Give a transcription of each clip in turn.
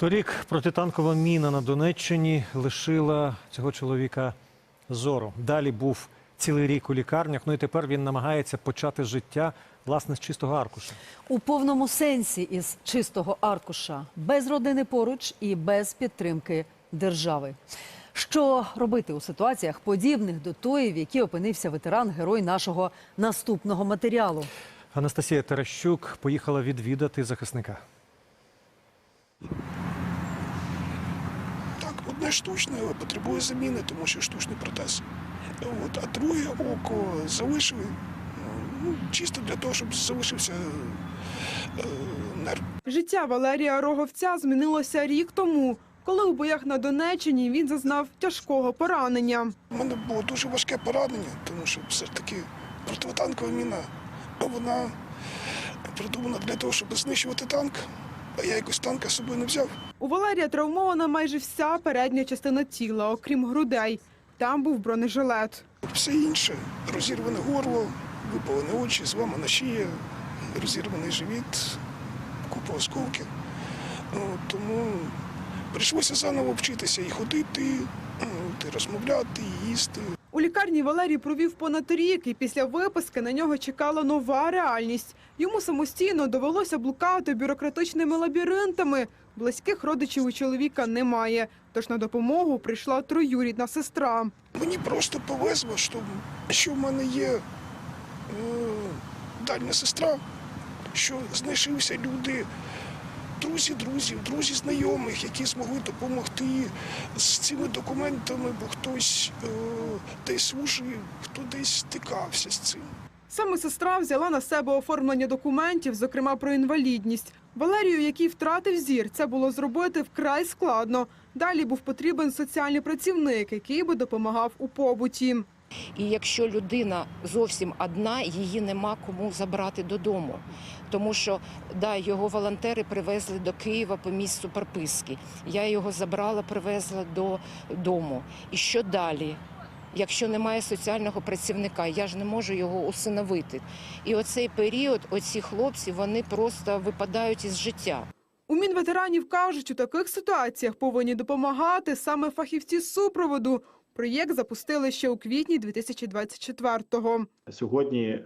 Торік протитанкова міна на Донеччині лишила цього чоловіка зору. Далі був цілий рік у лікарнях. Ну і тепер він намагається почати життя власне з чистого аркуша. У повному сенсі із чистого аркуша, без родини поруч і без підтримки держави. Що робити у ситуаціях, подібних до тої, в якій опинився ветеран, герой нашого наступного матеріалу? Анастасія Терещук поїхала відвідати захисника. Одне штучне потребує заміни, тому що штучний протез. От, а друге око залишили ну, чисто для того, щоб залишився е, нерв. Життя Валерія Роговця змінилося рік тому, коли у боях на Донеччині він зазнав тяжкого поранення. У мене було дуже важке поранення, тому що все ж таки протитанкова міна, вона придумана для того, щоб знищувати танк, а я якось танка з собою не взяв. У Валерія травмована майже вся передня частина тіла, окрім грудей. Там був бронежилет. Все інше розірване горло, випалені очі, зламана шия, розірваний живіт, купа осколків. Ну, тому прийшлося заново вчитися і ходити, розмовляти, їсти. У лікарні Валерій провів понад рік, і після виписки на нього чекала нова реальність. Йому самостійно довелося блукати бюрократичними лабіринтами. Близьких родичів у чоловіка немає, тож на допомогу прийшла троюрідна сестра. Мені просто повезло, що, що в мене є е, дальня сестра, що знайшлися люди, друзі друзів, друзі знайомих, які змогли допомогти з цими документами, бо хтось е, десь служив, хто десь стикався з цим. Саме сестра взяла на себе оформлення документів, зокрема про інвалідність. Валерію, який втратив зір, це було зробити вкрай складно. Далі був потрібен соціальний працівник, який би допомагав у побуті. І якщо людина зовсім одна, її нема кому забрати додому. Тому що да, його волонтери привезли до Києва по місцю прописки. Я його забрала, привезла додому. І що далі? Якщо немає соціального працівника, я ж не можу його усиновити. І оцей період, оці хлопці, вони просто випадають із життя. У Мінветеранів кажуть, у таких ситуаціях повинні допомагати саме фахівці супроводу. Проєкт запустили ще у квітні 2024-го. Сьогодні е,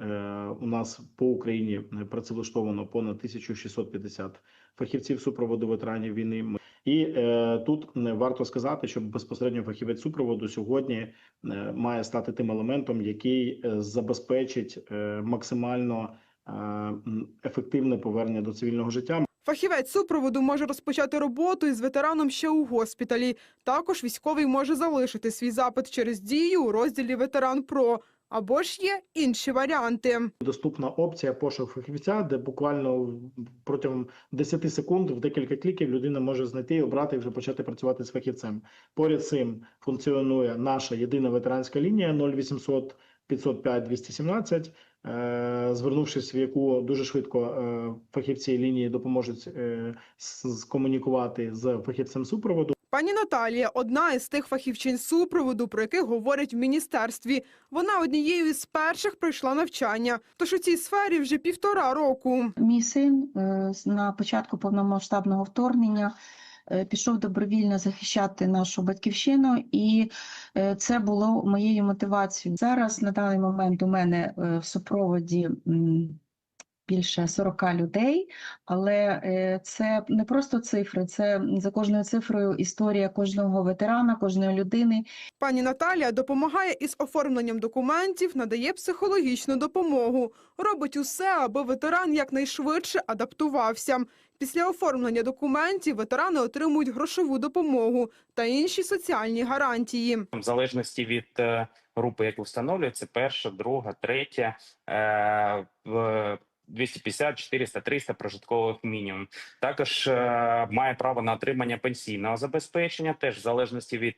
у нас по Україні працевлаштовано понад 1650 фахівців супроводу ветеранів війни. І е, тут е, варто сказати, що безпосередньо фахівець супроводу сьогодні е, має стати тим елементом, який е, забезпечить е, максимально е, ефективне повернення до цивільного життя. Фахівець супроводу може розпочати роботу із ветераном ще у госпіталі. Також військовий може залишити свій запит через дію у розділі Ветеран Про. Або ж є інші варіанти. Доступна опція пошук фахівця, де буквально протягом 10 секунд в декілька кліків людина може знайти, обрати і вже почати працювати з фахівцем. Поряд з цим функціонує наша єдина ветеранська лінія 0800 505 217. Е, Звернувшись в яку дуже швидко е, фахівці лінії допоможуть е, скомунікувати з фахівцем супроводу. Пані Наталія одна із тих фахівчин супроводу, про яких говорять в міністерстві. Вона однією із перших пройшла навчання. Тож у цій сфері вже півтора року. Мій син на початку повномасштабного вторгнення пішов добровільно захищати нашу батьківщину, і е, це було моєю мотивацією. Зараз на даний момент у мене е, в супроводі більше 40 людей, але е, це не просто цифри, це за кожною цифрою історія кожного ветерана, кожної людини, Пані Наталія допомагає із оформленням документів, надає психологічну допомогу, робить усе, аби ветеран якнайшвидше адаптувався. Після оформлення документів ветерани отримують грошову допомогу та інші соціальні гарантії. в залежності від е, групи, яку встановлюється, перша, друга, третя, е, 250, 400, 300 прожиткових мінімум. Також е, має право на отримання пенсійного забезпечення, теж в залежності від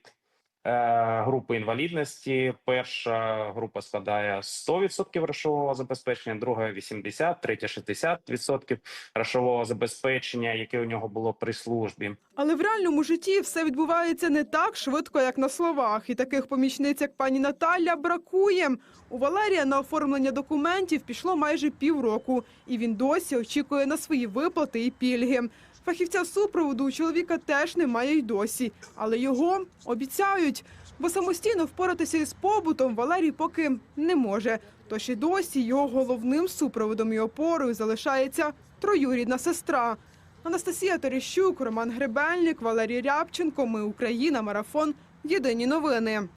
групи інвалідності. Перша група складає 100% грошового забезпечення, друга 80%, третя 60% грошового забезпечення, яке у нього було при службі. Але в реальному житті все відбувається не так швидко, як на словах. І таких помічниць, як пані Наталя, бракує. У Валерія на оформлення документів пішло майже півроку, і він досі очікує на свої виплати і пільги. Фахівця супроводу у чоловіка теж немає й досі, але його обіцяють. Бо самостійно впоратися із побутом Валерій поки не може. Тож і досі його головним супроводом і опорою залишається троюрідна сестра. Анастасія Терещук, Роман Гребельник, Валерій Рябченко. Ми Україна. Марафон. Єдині новини.